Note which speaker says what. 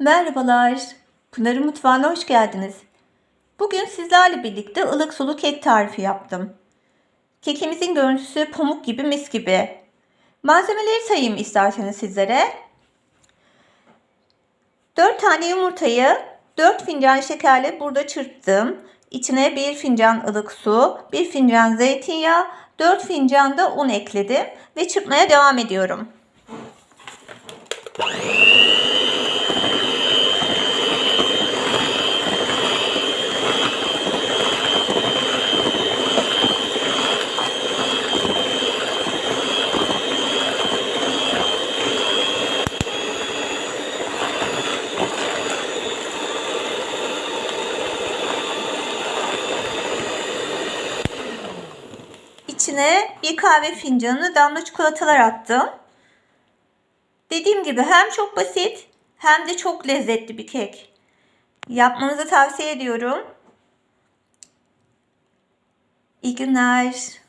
Speaker 1: Merhabalar. Pınar'ın mutfağına hoş geldiniz. Bugün sizlerle birlikte ılık sulu kek tarifi yaptım. Kekimizin görüntüsü pamuk gibi mis gibi. Malzemeleri sayayım isterseniz sizlere. 4 tane yumurtayı 4 fincan şekerle burada çırptım. İçine 1 fincan ılık su, 1 fincan zeytinyağı, 4 fincan da un ekledim ve çırpmaya devam ediyorum. İçine bir kahve fincanı damla çikolatalar attım. Dediğim gibi hem çok basit hem de çok lezzetli bir kek. Yapmanızı tavsiye ediyorum. İyi günler.